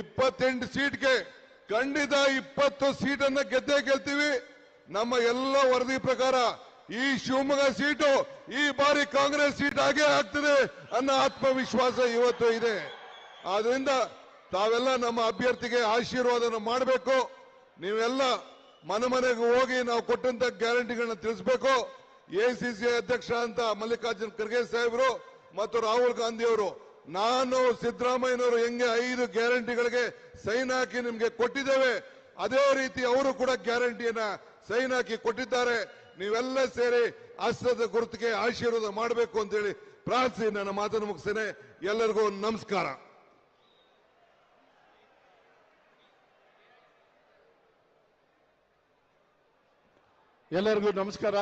ಇಪ್ಪತ್ತೆಂಟು ಸೀಟ್ಗೆ ಖಂಡಿತ ಇಪ್ಪತ್ತು ಸೀಟನ್ನು ಗೆದ್ದೇ ಗೆಲ್ತೀವಿ. ನಮ್ಮ ಎಲ್ಲ ವರದಿ ಪ್ರಕಾರ ಈ ಶಿವಮೊಗ್ಗ ಸೀಟು ಈ ಬಾರಿ ಕಾಂಗ್ರೆಸ್ ಸೀಟ್ ಆಗೇ ಆಗ್ತದೆ ಅನ್ನೋ ಆತ್ಮವಿಶ್ವಾಸ ಇವತ್ತು ಇದೆ. ಆದ್ರಿಂದ ತಾವೆಲ್ಲ ನಮ್ಮ ಅಭ್ಯರ್ಥಿಗೆ ಆಶೀರ್ವಾದನ ಮಾಡಬೇಕು. ನೀವೆಲ್ಲ ಮನೆ ಮನೆಗೆ ಹೋಗಿ ನಾವು ಕೊಟ್ಟಂತ ಗ್ಯಾರಂಟಿಗಳನ್ನ ತಿಳಿಸ್ಬೇಕು. ಎ ಸಿ ಸಿ ಅಧ್ಯಕ್ಷ ಅಂತ ಮಲ್ಲಿಕಾರ್ಜುನ್ ಖರ್ಗೆ ಸಾಹೇಬರು ಮತ್ತು ರಾಹುಲ್ ಗಾಂಧಿ ಅವರು ನಾನು ಸಿದ್ದರಾಮಯ್ಯನವರು ಹೆಂಗೆ ಐದು ಗ್ಯಾರಂಟಿಗಳಿಗೆ ಸೈನ್ ಹಾಕಿ ನಿಮ್ಗೆ ಕೊಟ್ಟಿದ್ದೇವೆ, ಅದೇ ರೀತಿ ಅವರು ಕೂಡ ಗ್ಯಾರಂಟಿಯನ್ನ ಸೈನ್ ಹಾಕಿ ಕೊಟ್ಟಿದ್ದಾರೆ. ನೀವೆಲ್ಲ ಸೇರಿ ಅಸ್ತ್ರದ ಗುರುತಿಗೆ ಆಶೀರ್ವಾದ ಮಾಡಬೇಕು ಅಂತ ಹೇಳಿ ಪ್ರಾರ್ಥಿಸಿ, ನನ್ನ ಮಾತನ್ನು ಮುಗಿಸ್ತೇನೆ. ಎಲ್ಲರಿಗೂ ನಮಸ್ಕಾರ. ಎಲ್ಲರಿಗೂ ನಮಸ್ಕಾರ.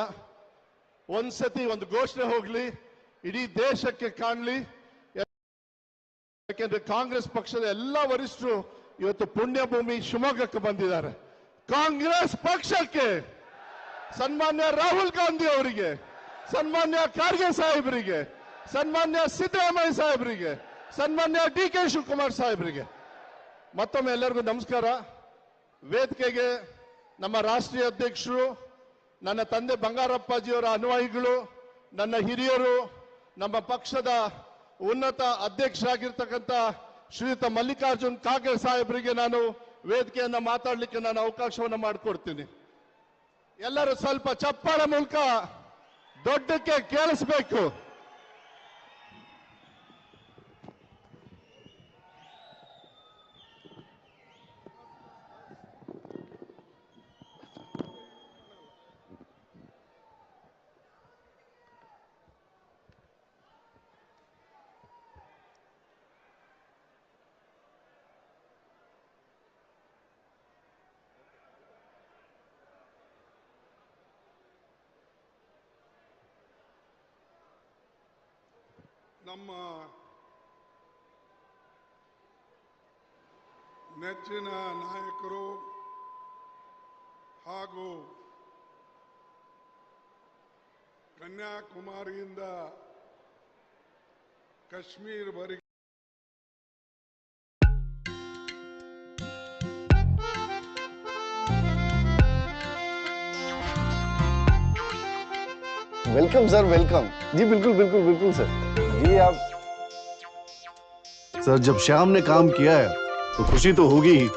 ಒಂದ್ಸತಿ ಒಂದು ಘೋಷಣೆ ಹೋಗ್ಲಿ, ಇಡೀ ದೇಶಕ್ಕೆ ಕಾಣ್ಲಿ. ಯಾಕೆಂದ್ರೆ ಕಾಂಗ್ರೆಸ್ ಪಕ್ಷದ ಎಲ್ಲ ವರಿಷ್ಠರು ಇವತ್ತು ಪುಣ್ಯಭೂಮಿ ಶಿವಮೊಗ್ಗಕ್ಕೆ ಬಂದಿದ್ದಾರೆ. ಕಾಂಗ್ರೆಸ್ ಪಕ್ಷಕ್ಕೆ ಸನ್ಮಾನ್ಯ ರಾಹುಲ್ ಗಾಂಧಿ ಅವರಿಗೆ, ಸನ್ಮಾನ್ಯ ಖಾರ್ಗೆ ಸಾಹೇಬರಿಗೆ, ಸನ್ಮಾನ್ಯ ಸಿದ್ದರಾಮಯ್ಯ ಸಾಹೇಬರಿಗೆ, ಸನ್ಮಾನ್ಯ ಡಿ ಕೆ ಶಿವಕುಮಾರ್ ಸಾಹೇಬರಿಗೆ. ಮತ್ತೊಮ್ಮೆ ಎಲ್ಲರಿಗೂ ನಮಸ್ಕಾರ. ವೇದಿಕೆಗೆ ನಮ್ಮ ರಾಷ್ಟ್ರೀಯ ಅಧ್ಯಕ್ಷರು, ನನ್ನ ತಂದೆ ಬಂಗಾರಪ್ಪಾಜಿಯವರ ಅನುಯಾಯಿಗಳು, ನನ್ನ ಹಿರಿಯರು, ನಮ್ಮ ಪಕ್ಷದ ಉನ್ನತ ಅಧ್ಯಕ್ಷರಾಗಿರ್ತಕ್ಕಂಥ ಶ್ರೀಯುತ ಮಲ್ಲಿಕಾರ್ಜುನ್ ಖಾರ್ಗೆ ಸಾಹೇಬರಿಗೆ ನಾನು ವೇದಿಕೆಯನ್ನ ಮಾತಾಡಲಿಕ್ಕೆ ನಾನು ಅವಕಾಶವನ್ನು ಮಾಡಿಕೊಡ್ತೀನಿ. ಎಲ್ಲರೂ ಸ್ವಲ್ಪ ಚಪ್ಪಾಳ ಮೂಲಕ ದೊಡ್ಡಕ್ಕೆ ಕೇಳಿಸ್ಬೇಕು. ನಮ್ಮ ನೆಚ್ಚಿನ ನಾಯಕರು ಹಾಗೂ ಕನ್ಯಾಕುಮಾರಿಯಿಂದ ಕಾಶ್ಮೀರವರೆಗೆ वेलकम सर वेलकम जी बिल्कुल बिल्कुल बिल्कुल सर जी अब। सर जब श्याम ने काम किया है तो खुशी तो होगी ही।